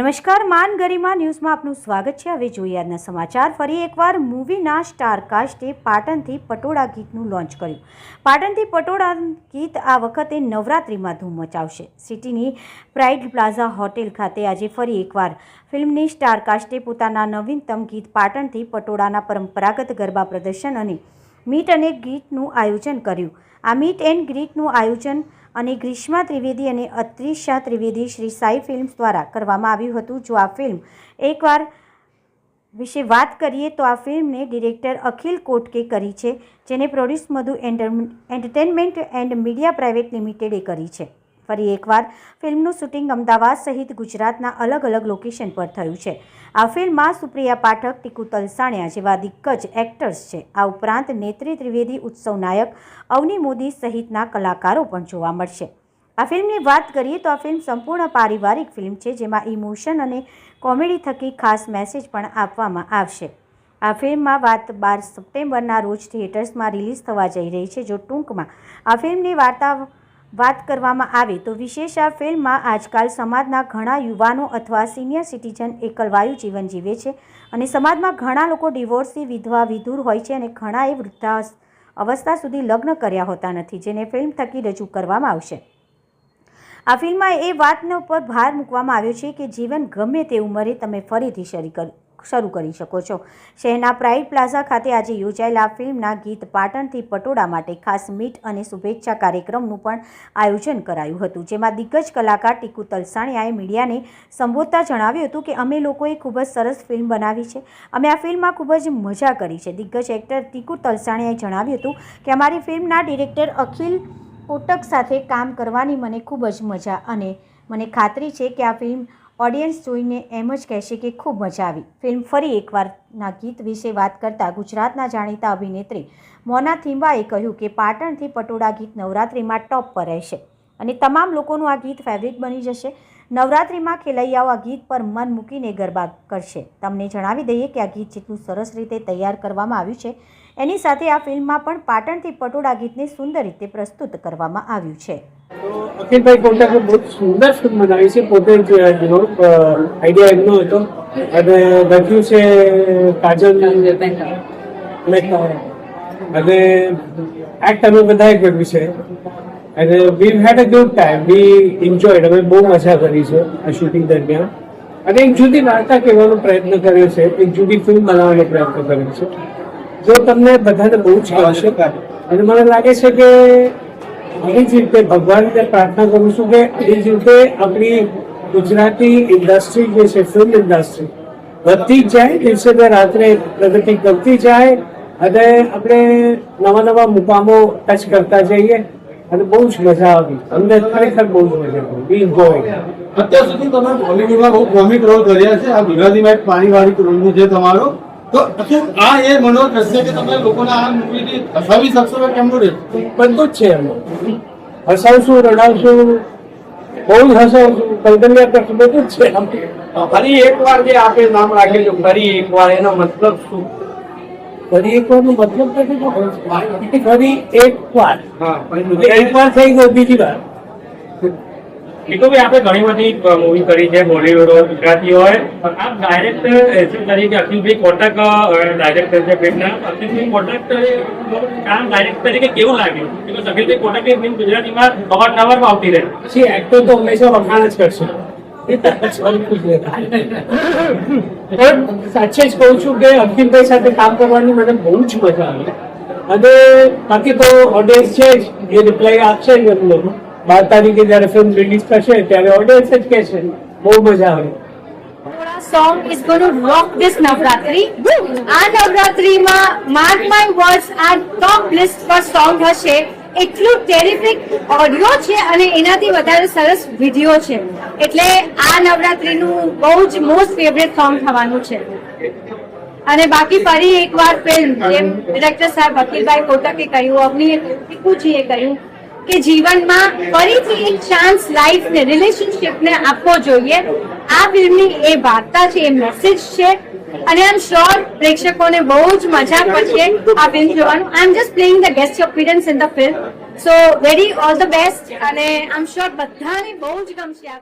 નમસ્કાર, માન ગરિમા ન્યૂઝમાં આપનું સ્વાગત છે. હવે જોઈએ આજના સમાચાર. ફરી એકવાર મૂવીના સ્ટાર કાસ્ટે પાટણથી પટોળા ગીતનું લોન્ચ કર્યું. પાટણથી પટોળા ગીત આ વખતે નવરાત્રિમાં ધૂમ મચાવશે. સિટીની પ્રાઇડ પ્લાઝા હોટેલ ખાતે આજે ફરી એકવાર ફિલ્મની સ્ટાર કાસ્ટે પોતાના નવીનતમ ગીત પાટણથી પટોળાના પરંપરાગત ગરબા પ્રદર્શન અને મીટ અને ગ્રીટનું આયોજન કર્યું. આ મીટ એન્ડ ગ્રીટનું આયોજન અને ગ્રીષ્મા ત્રિવેદી અને અત્રિષા ત્રિવેદી શ્રી સાઈ ફિલ્મ્સ દ્વારા કરવામાં આવ્યું હતું. જો આ ફિલ્મ એકવાર વિશે વાત કરીએ તો આ ફિલ્મને ડિરેક્ટર અખિલ કોટકે કરી છે, જેને produce Madhu entertainment and media private લિમિટેડે કરી છે. ફરી એકવાર ફિલ્મનું શૂટિંગ અમદાવાદ સહિત ગુજરાતના અલગ અલગ લોકેશન પર થયું છે. આ ફિલ્મમાં સુપ્રિયા પાઠક, ટીકુ તલસાણિયા જેવા દિગ્ગજ એક્ટર્સ છે. આ ઉપરાંત નેત્રી ત્રિવેદી, ઉત્સવ નાયક, અવની મોદી સહિતના કલાકારો પણ જોવા મળશે. આ ફિલ્મની વાત કરીએ તો આ ફિલ્મ સંપૂર્ણ પારિવારિક ફિલ્મ છે, જેમાં ઇમોશન અને કોમેડી થકી ખાસ મેસેજ પણ આપવામાં આવશે. આ ફિલ્મમાં વાત બાર સપ્ટેમ્બરના રોજ થિયેટર્સમાં રિલીઝ થવા જઈ રહી છે, જો ટૂંકમાં આ ફિલ્મની વાર્તા વાત કરવામાં આવે તો વિશેષ આ ફિલ્મમાં આજકાલ સમાજના ઘણા યુવાનો અથવા સિનિયર સિટીઝન એકલવાયુ જીવન જીવે છે અને સમાજમાં ઘણા લોકો ડિવોર્સી, વિધવા, વિધુર હોય છે અને ઘણાએ વૃદ્ધા અવસ્થા સુધી લગ્ન કર્યા હોતા નથી, જેને ફિલ્મ થકી રજૂ કરવામાં આવશે. આ ફિલ્મમાં એ વાતનો ઉપર ભાર મૂકવામાં આવ્યો છે કે જીવન ગમે તે ઉંમરે તમે ફરીથી શરૂ કરી શરૂ કરી શકો છો. શહેરના પ્રાઇડ પ્લાઝા ખાતે આજે યોજાયેલા ફિલ્મના ગીત પાટણથી પટોળા માટે ખાસ મીટ અને શુભેચ્છા કાર્યક્રમનું પણ આયોજન કરાયું હતું. જેમાં દિગ્ગજ કલાકાર ટીકુ તલસાણિયાએ મીડિયાને સંબોધતા જણાવ્યું હતું કે, અમે લોકોએ ખૂબ જ સરસ ફિલ્મ બનાવી છે. અમે આ ફિલ્મમાં ખૂબ જ મજા કરી છે. દિગ્ગજ એક્ટર ટીકુ તલસાણિયાએ જણાવ્યું હતું કે, અમારી ફિલ્મના ડિરેક્ટર અખિલ કોટક સાથે કામ કરવાની મને ખૂબ જ મજા અને મને ખાતરી છે કે આ ફિલ્મ ઓડિયન્સ જોઈને એમ જ કહેશે કે ખૂબ મજા આવી. ફિલ્મ ફરી એકવારના ગીત વિશે વાત કરતાં ગુજરાતના જાણીતા અભિનેત્રી મોના થિમ્બાએ કહ્યું કે પાટણથી પટોળા ગીત નવરાત્રિમાં ટોપ પર રહેશે અને તમામ લોકોનું આ ગીત ફેવરિટ બની જશે. નવરાત્રિમાં ખેલૈયાઓ આ ગીત પર મન મૂકીને ગરબા કરશે. તમને જણાવી દઈએ કે આ ગીત જેટલું સરસ રીતે તૈયાર કરવામાં આવ્યું છે, એની સાથે આ ફિલ્મમાં પણ પાટણથી પટોળા ગીતને સુંદર રીતે પ્રસ્તુત કરવામાં આવ્યું છે. અખિલભાઈ કોટાકે બહુ સુંદર ફિલ્મ બનાવી છે. પોતે જ યુનો આઈડિયા એમનો હતો. અને લખ્યું છે કાજલ મહેતા. અને એક્ટ અમે બધાએ કર્યું છે. અને we had a good time we enjoyed અમે બહુ મજા કરી છે આ શૂટિંગ દરમિયાન. અને એક જુદી વાર્તા કહેવાનો પ્રયત્ન કર્યો છે. એક જુદી ફિલ્મ બનાવવાનો પ્રયત્ન કર્યો છે. જો તમને બધાને બહુ જ ગમશે અને મને લાગે છે કે આવી જ રીતે ભગવાનને પ્રાર્થના કરું છું કે એ જ રીતે આપણી ગુજરાતી ઇન્ડસ્ટ્રી જે છે ફિલ્મ ઇન્ડસ્ટ્રી, વધતી જ જાય, દિવસે ને રાત્રે પ્રગતિ કરતી જાય અને આપણે નવા નવા મુકામો ટચ કરતા જઈએ અને બહુ જ મજા આવી. અમને ખરેખર બહુ જ મજા આવી. વી એન્જોય અત્યાર સુધી તમે બોલિવૂડમાં બહુ કોમિક રોલ કર્યા છે. આ ગુજરાતીમાં એક પારિવારિક રોલ છે તમારો. તો આ એ મનોર છે કે તમે લોકોને આ મૂવીથી હસાવી શકશો કે કેમનું રહેશે બધું જ છે એમનું હસાવશું રડાવશું બહુ જ હસાવશું. કલ્પના કરશું બધું જ છે. ફરી ફરી એકવાર જે આપે નામ રાખેલું ફરી એકવાર એનો મતલબ શું? ફરી એક વાર મતલબ ફરી એક વાર હા એક વાર થઈ ગયો બીજી વાર. ભાઈ આપણે ઘણી બધી મૂવી કરી છે, બોલીવુડ, ગુજરાતી હોય. આપ ડાયરેક્ટર તરીકે અખિલભાઈ કોટક ડાયરેક્ટર છે ફિલ્મના અખિલભાઈ કોટક કામ ડાયરેક્ટર તરીકે કેવું લાગ્યું? બિકોઝ અખિલભાઈ કોટકની ફિલ્મ ગુજરાતીમાં અવારનવાર આવતી રહે. પછી એક્ટર તો હંમેશા વખાણ જ કરશે. એ સાચે જ કહું છું કે અખિલભાઈ સાથે કામ કરવાની મને બહુ જ મજા આવી. અને બાકી તો ઓડિયન્સ છે જ, એ રિપ્લાય આપશે જ એમનો બાર તારીખે જયારે ફિલ્મ રિલીઝ થશે ત્યારે ઓડિયન્સ જ કહેશે. બહુ મજા આવે. rock this Navratri. આ ટોપ લિસ્ટ સોંગ હશે. એટલું ટેરિફિક ઓડિયો છે અને એનાથી વધારે સરસ વીડિયો છે. એટલે આ નવરાત્રીનું બહુ જ મોસ્ટ ફેવરેટ સોંગ થવાનું છે. અને બાકી ફરી એકવાર ફિલ્મ જેમ ડિરેક્ટર સાહેબ વકીલભાઈ કોટકે કહ્યું અગ્નિએ પૂછીએ કહ્યું કે જીવનમાં ફરીથી એક ચાન્સ લાઈફ ને રિલેશનશિપ ને આપવો જોઈએ. આ ફિલ્મની એ વાર્તા છે, એ મેસેજ છે. અને આમ શ્યોર પ્રેક્ષકોને બહુ જ મજા પડશે આ ફિલ્મ જોવાનું. I am just playing the guest appearance in the film so very all the best અને આઈ એમ શ્યોર બધાને બહુ જ ગમશે આ